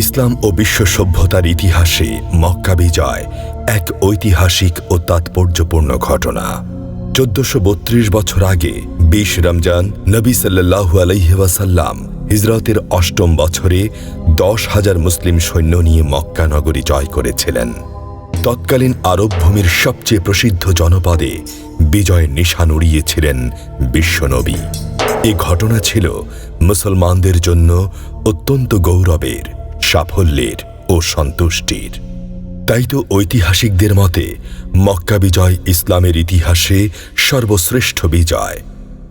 ইসলাম ও বিশ্ব সভ্যতার ইতিহাসে মক্কা বিজয় এক ঐতিহাসিক ও তাৎপর্যপূর্ণ ঘটনা। চোদ্দশো বত্রিশ বছর আগে বিশ রমজান নবী সাল্লাহু আলহিহাসাল্লাম হিজরতের অষ্টম বছরে দশ হাজার মুসলিম সৈন্য নিয়ে মক্কা নগরী জয় করেছিলেন। তৎকালীন আরব ভূমির সবচেয়ে প্রসিদ্ধ জনপদে বিজয়ের নিশান উড়িয়েছিলেন বিশ্বনবী এ ঘটনা ছিল মুসলমানদের জন্য অত্যন্ত গৌরবের সাফল্যের ও সন্তুষ্টির। তাই তো ঐতিহাসিকদের মতে, মক্কা বিজয় ইসলামের ইতিহাসে সর্বশ্রেষ্ঠ বিজয়।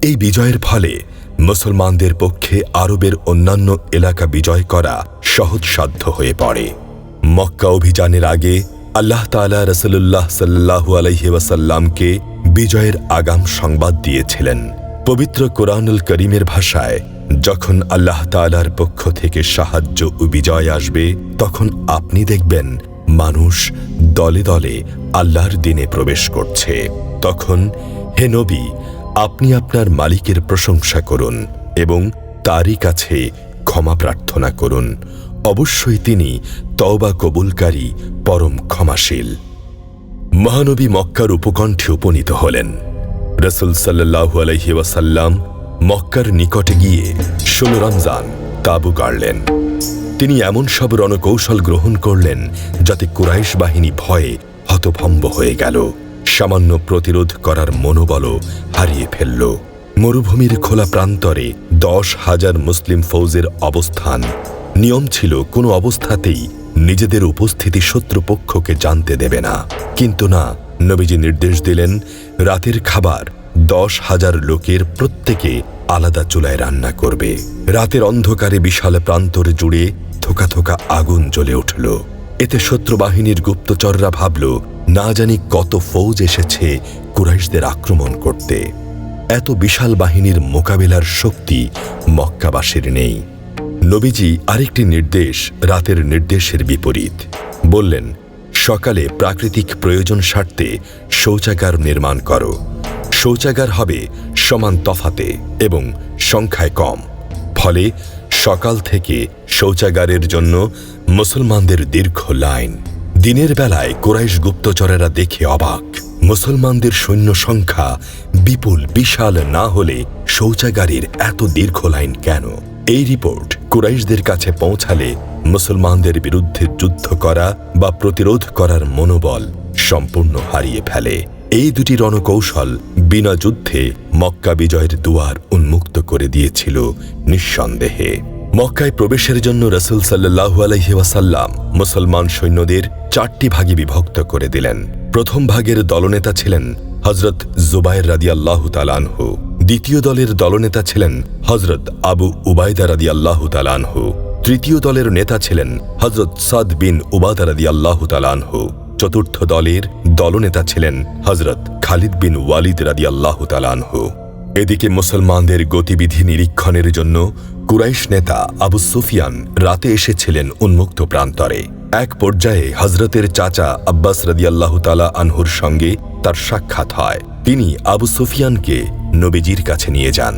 এই বিজয়ের ফলে মুসলমানদের পক্ষে আরবের অন্যান্য এলাকা বিজয় করা সহজসাধ্য হয়ে পড়ে। মক্কা অভিযানের আগে আল্লাহ তালা রসল্লাহ সাল্লাহু আলহিবাসাল্লামকে বিজয়ের আগাম সংবাদ দিয়েছিলেন। পবিত্র কোরআনুল করিমের ভাষায় যখন আল্লাহ তালার পক্ষ থেকে সাহায্য ও বিজয় আসবে, তখন আপনি দেখবেন মানুষ দলে দলে আল্লাহর দিনে প্রবেশ করছে। তখন, হে নবী, আপনি আপনার মালিকের প্রশংসা করুন এবং তারই কাছে ক্ষমা প্রার্থনা করুন। অবশ্যই তিনি তওবা কবুলকারী, পরম ক্ষমাশীল। মহানবী মক্কার উপকণ্ঠে উপনীত হলেন। রসুল সাল্লাহু আলহি মক্কার নিকটে গিয়ে ষোলো রমজান তাবু গাড়লেন তিনি এমন সব রণকৌশল গ্রহণ করলেন যাতে কুরাইশ বাহিনী ভয়ে হতভম্ব হয়ে গেল। সামান্য প্রতিরোধ করার মনোবলও হারিয়ে ফেলল। মরুভূমির খোলা প্রান্তরে দশ হাজার মুসলিম ফৌজের অবস্থান। নিয়ম ছিল, কোনো অবস্থাতেই নিজেদের উপস্থিতি শত্রুপক্ষকে জানতে দেবে না। কিন্তু না, নবীজি নির্দেশ দিলেন, রাতের খাবার দশ হাজার লোকের প্রত্যেকে আলাদা চুলায় রান্না করবে। রাতের অন্ধকারে বিশাল প্রান্তরে জুড়ে থোকা থোকা আগুন জ্বলে উঠল। এতে শত্রু বাহিনীর গুপ্তচররা ভাবল, না জানি কত ফৌজ এসেছে কুরাইশদের আক্রমণ করতে। এত বিশাল বাহিনীর মোকাবেলার শক্তি মক্কাবাসীর নেই। নবীজি আরেকটি নির্দেশ, রাতের নির্দেশের বিপরীত। বললেন, সকালে প্রাকৃতিক প্রয়োজন স্বার্থে শৌচাগার নির্মাণ করো। শৌচাগার হবে সমান তফাতে এবং সংখ্যায় কম। ফলে সকাল থেকে শৌচাগারের জন্য মুসলমানদের দীর্ঘ লাইন। দিনের বেলায় কোরাইশ গুপ্তচরেরা দেখে অবাক। মুসলমানদের সৈন্য সংখ্যা বিপুল, বিশাল না হলে শৌচাগারের এত দীর্ঘ লাইন কেন? এই রিপোর্ট কুরাইশদের কাছে পৌঁছালে মুসলমানদের বিরুদ্ধে যুদ্ধ করা বা প্রতিরোধ করার মনোবল সম্পূর্ণ হারিয়ে ফেলে। এই দুটি রণকৌশল বিনা যুদ্ধে মক্কা বিজয়ের দুয়ার উন্মুক্ত করে দিয়েছিল নিঃসন্দেহে। মক্কায় প্রবেশের জন্য রসুল সাল্লাহু আলহিহাসাল্লাম মুসলমান সৈন্যদের চারটি ভাগে বিভক্ত করে দিলেন। প্রথম ভাগের দলনেতা ছিলেন হজরত জুবাইর রাদি আল্লাহ তালানহু দ্বিতীয় দলের দলনেতা ছিলেন হজরত আবু উবায়দা রাদি আল্লাহ তালানহু তৃতীয় দলের নেতা ছিলেন হজরত সাদ বিন উবাদা রাদি আল্লাহ তালানহু চতুর্থ দলের দলনেতা ছিলেন হজরত খালিদ বিন ওয়ালিদ রাদি আল্লাহ তালানহু এদিকে মুসলমানদের গতিবিধি নিরীক্ষণের জন্য কুরাইশ নেতা আবু সুফিয়ান রাতে এসেছিলেন উন্মুক্ত প্রান্তরে। এক পর্যায়ে হজরতের চাচা আব্বাস রদিয়াল্লাহ তালা আনহুর সঙ্গে তার সাক্ষাৎ হয়। তিনি আবু সুফিয়ানকে নবীজির কাছে নিয়ে যান।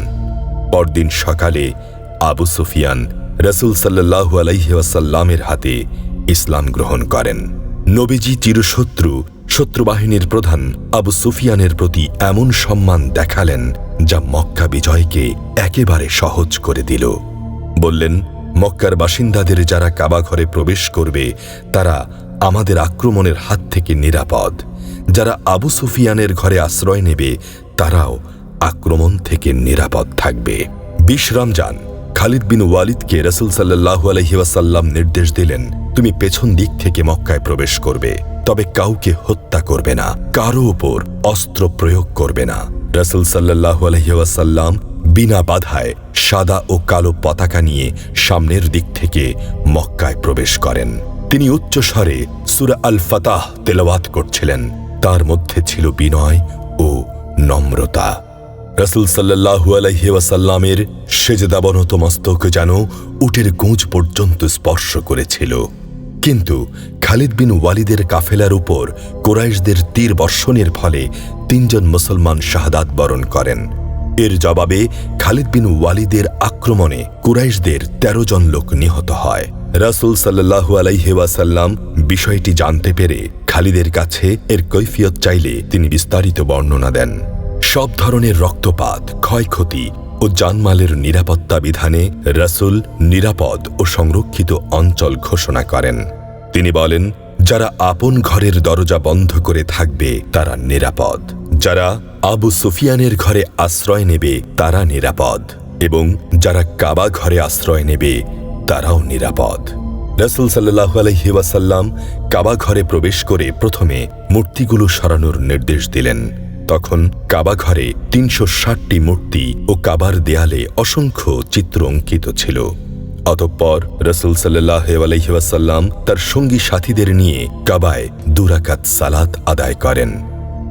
পরদিন সকালে আবু সুফিয়ান রসুল সাল্লাহু আলাইহাসাল্লামের হাতে ইসলাম গ্রহণ করেন। নবীজি চিরশত্রু, শত্রুবাহিনীর প্রধান আবু সুফিয়ানের প্রতি এমন সম্মান দেখালেন যা মক্কা বিজয়কে একেবারে সহজ করে দিল। বললেন, মক্কার বাসিন্দাদের যারা কাবা ঘরে প্রবেশ করবে, তারা আমাদের আক্রমণের হাত থেকে নিরাপদ। যারা আবু সুফিয়ানের ঘরে আশ্রয় নেবে, তারাও আক্রমণ থেকে নিরাপদ থাকবে। বিশ রমজান খালিদ বিন ওয়ালিদকে রসুল সাল্লাহু আলহিবাসাল্লাম নির্দেশ দিলেন, তুমি পেছন দিক থেকে মক্কায় প্রবেশ করবে, তবে কাউকে হত্যা করবে না, কারও ওপর অস্ত্র প্রয়োগ করবে না। রসুল সাল্লাহু আলহিবাসাল্লাম বিনা বাধায় সাদা ও কালো পতাকা নিয়ে সামনের দিক থেকে মক্কায় প্রবেশ করেন। তিনি উচ্চ স্বরে সুরা আল ফাতাহ তেলাওয়াত করছিলেন। তার মধ্যে ছিল বিনয় ও নম্রতা। রসুল সাল্লাহু আলহি ওয়াসাল্লামের সেজদাবনত মস্তক যেন উটের গুঁজ পর্যন্ত স্পর্শ করেছিল। কিন্তু খালিদ বিন ওয়ালিদের কাফেলার উপর কোরাইশদের তীর বর্ষণের ফলে তিনজন মুসলমান শাহাদাত বরণ করেন। এর জবাবে খালিদ বিন ওয়ালিদের আক্রমণে কুরাইশদের ১৩ জন লোক নিহত হয়। রাসূল সাল্লাল্লাহু আলাইহি ওয়াসাল্লাম বিষয়টি জানতে পেরে খালিদের কাছে এর কৈফিয়ত চাইলে তিনি বিস্তারিত বর্ণনা দেন। সব ধরনের রক্তপাত, ক্ষয়ক্ষতি ও জানমালের নিরাপত্তা বিধানে রাসূল নিরাপদ ও সংরক্ষিত অঞ্চল ঘোষণা করেন। তিনি বলেন, যারা আপন ঘরের দরজা বন্ধ করে থাকবে, তারা নিরাপদ। যারা আবু সুফিয়ানের ঘরে আশ্রয় নেবে, তারা নিরাপদ। এবং যারা কাবা ঘরে আশ্রয় নেবে, তারাও নিরাপদ। রসুল সাল্লাহ আলহি ওয়াসাল্লাম কাবা ঘরে প্রবেশ করে প্রথমে মূর্তিগুলো সরানোর নির্দেশ দিলেন। তখন কাবা ঘরে তিনশো ষাটটি মূর্তি ও কাবার দেয়ালে অসংখ্য চিত্র অঙ্কিত ছিল। অতঃপর রসুল সাল্লাহ আলহিবাসাল্লাম তার সঙ্গী সাথীদের নিয়ে কাবায় দুরাকাত সালাত আদায় করেন।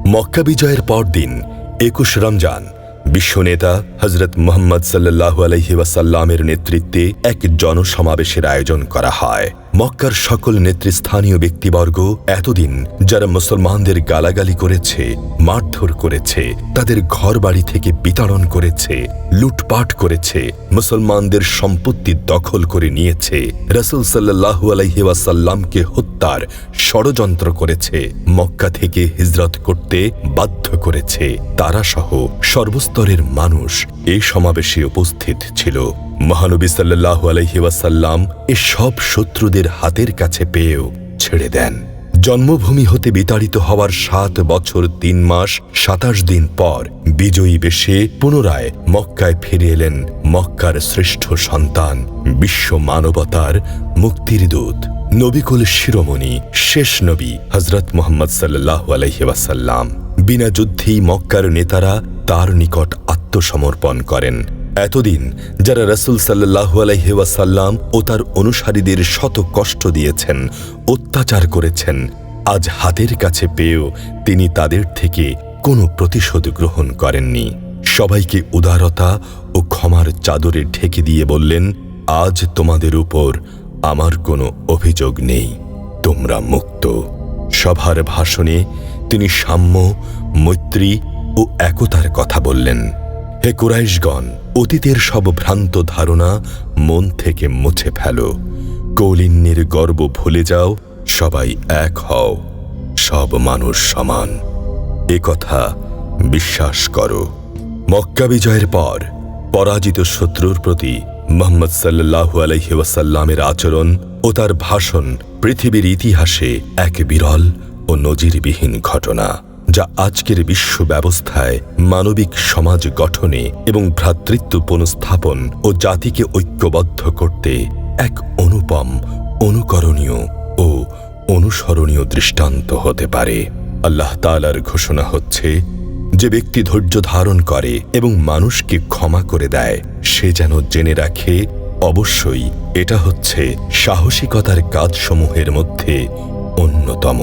মক্কা বিজয়ের পরদিন একুশ রমজান বিশ্বনেতা হজরত মোহাম্মদ সাল্লাহ আলহি ওয়াসাল্লামের নেতৃত্বে এক জনসমাবেশের আয়োজন করা হয়। মক্কার সকল নেতৃস্থানীয় ব্যক্তিবর্গ এতদিন যারা মুসলমানদের গালাগালি করেছে, মারধর করেছে, তাদের ঘর বাড়ি থেকে বিতাড়ন করেছে, লুটপাট করেছে, মুসলমানদের সম্পত্তি দখল করে নিয়েছে, রসুল সাল্লাহ আলহি ওয়াসাল্লামকে হত্যার ষড়যন্ত্র করেছে, মক্কা থেকে হিজরত করতে বাধ্য করেছে। তারা সহ সর্বস্তরের মানুষ এই সমাবেশে উপস্থিত ছিল। মহানবী সাল্লাহ আলহি ওয়াসাল্লাম এ সব শত্রুদের হাতের কাছে পেয়েও ছেড়ে দেন। জন্মভূমি হতে বিতাড়িত হওয়ার সাত বছর তিন মাস সাতাশ দিন পর বিজয়ী বেশে পুনরায় মক্কায় ফিরে এলেন মক্কার শ্রেষ্ঠ সন্তান, বিশ্ব মানবতার মুক্তির দূত। নবিকুল শিরোমণি, শেষ নবী হজরত মোহাম্মদ সাল্লাহ আলহিবাসাল্লাম বিনা যুদ্ধেই মক্কার নেতারা তার নিকট আত্মসমর্পণ করেন। এতদিন যারা রসুল সাল্লাহ আলহিবাসাল্লাম ও তার অনুসারীদের শত কষ্ট দিয়েছেন, অত্যাচার করেছেন, আজ হাতের কাছে পেয়েও তিনি তাদের থেকে কোনো প্রতিশোধ গ্রহণ করেননি। সবাইকে উদারতা ও ক্ষমার চাদরে ঢেকে দিয়ে বললেন, আজ তোমাদের উপর আমার কোনো অভিযোগ নেই, তোমরা মুক্ত। সভার ভাষণে তিনি সাম্য, মৈত্রী ও একতার কথা বললেন। হে কুরাইশগণ। অতীতের সব ভ্রান্ত ধারণা মন থেকে মুছে ফেলো। কৌলিন্যের গর্ব ভুলে যাও, সবাই এক হও, সব মানুষ সমান। এ কথা বিশ্বাস করো। মক্কা বিজয়ের পর পরাজিত শত্রুর প্রতি মোহাম্মদ সাল্লাহ আলহি ওয়াসাল্লামের আচরণ ও তার ভাষণ পৃথিবীর ইতিহাসে এক বিরল ও নজিরবিহীন ঘটনা। যা আজকের বিশ্ব ব্যবস্থায় মানবিক সমাজ গঠনে এবং ভ্রাতৃত্ব পুনঃস্থাপন ও জাতিকে ঐক্যবদ্ধ করতে এক অনুপম, অনুকরণীয় ও অনুসরণীয় দৃষ্টান্ত হতে পারে। আল্লাহ তালার ঘোষণা হচ্ছে, যে ব্যক্তি ধৈর্য ধারণ করে এবং মানুষকে ক্ষমা করে দেয়, সে যেন জেনে রাখে, অবশ্যই এটা হচ্ছে সাহসিকতার কাজসমূহের মধ্যে অন্যতম।